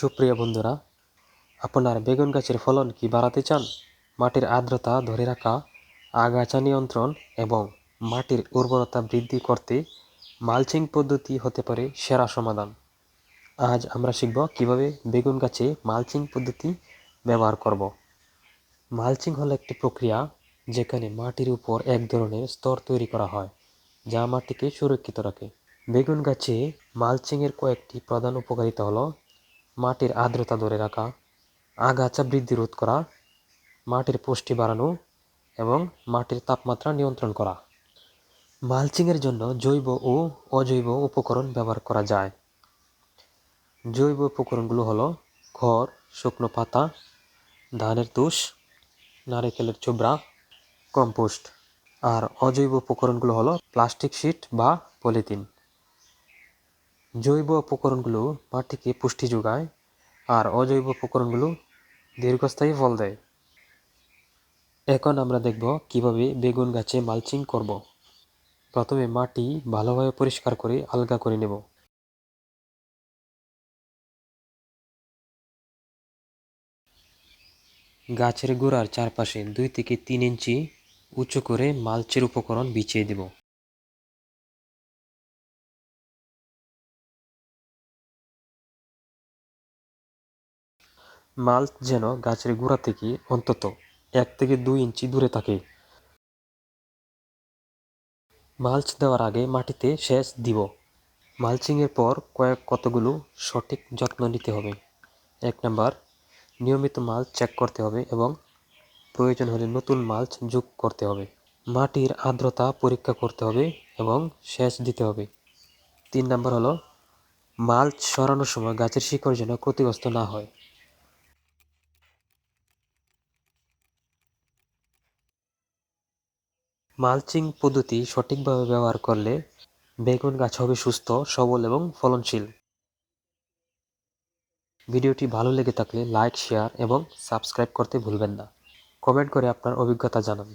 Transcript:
সুপ্রিয় বন্ধুরা, আপনার বেগুন গাছের ফলন কি বাড়াতে চান? মাটির আর্দ্রতা ধরে রাখা, আগাছা নিয়ন্ত্রণ এবং মাটির উর্বরতা বৃদ্ধি করতে মালচিং পদ্ধতি হতে পারে সেরা সমাধান। আজ আমরা শিখব কীভাবে বেগুন গাছে মালচিং পদ্ধতি ব্যবহার করব। মালচিং হলো একটি প্রক্রিয়া যেখানে মাটির উপর এক ধরনের স্তর তৈরি করা হয়, যা মাটিকে সুরক্ষিত রাখে। বেগুন গাছে মালচিংয়ের কয়েকটি প্রধান উপকারিতা হলো মাটির আর্দ্রতা ধরে রাখা, আগাছা বৃদ্ধি রোধ করা, মাটির পুষ্টি বাড়ানো এবং মাটির তাপমাত্রা নিয়ন্ত্রণ করা। মালচিংয়ের জন্য জৈব ও অজৈব উপকরণ ব্যবহার করা যায়। জৈব উপকরণগুলো হলো খড়, শুকনো পাতা, ধানের তুষ, নারকেলের চোবড়া কম্পোস্ট। আর অজৈব উপকরণগুলো হলো প্লাস্টিক শিট বা পলিথিন। জৈব উপকরণগুলো মাটিকে পুষ্টি যোগায় আর অজৈব উপকরণগুলো দীর্ঘস্থায়ী ফল দেয়। এখন আমরা দেখব কীভাবে বেগুন গাছে মালচিং করব। প্রথমে মাটি ভালোভাবে পরিষ্কার করে আলগা করে নেব। গাছের গোড়ার চারপাশে দুই থেকে তিন ইঞ্চি উঁচু করে মালচের উপকরণ বিছিয়ে দেব। মাল্চ যেন গাছের গোড়া থেকে অন্তত এক থেকে দুই ইঞ্চি দূরে থাকে। মালচ দেওয়ার আগে মাটিতে সেচ দিব। মালচিংয়ের পর কয়েক কতগুলো সঠিক যত্ন নিতে হবে। এক নাম্বার, নিয়মিত মাল চেক করতে হবে এবং প্রয়োজন হলে নতুন মালচ যোগ করতে হবে। মাটির আর্দ্রতা পরীক্ষা করতে হবে এবং সেচ দিতে হবে। তিন নাম্বার হলো, মালচ সরানোর সময় গাছের শিকড় যেন ক্ষতিগ্রস্ত না হয়। মালচিং পদ্ধতি সঠিকভাবে ব্যবহার করলে বেগুন গাছ হবে সুস্থ, সবল এবং ফলনশীল। ভিডিওটি ভালো লেগে থাকলে লাইক, শেয়ার এবং সাবস্ক্রাইব করতে ভুলবেন না। কমেন্ট করে আপনার অভিজ্ঞতা জানান।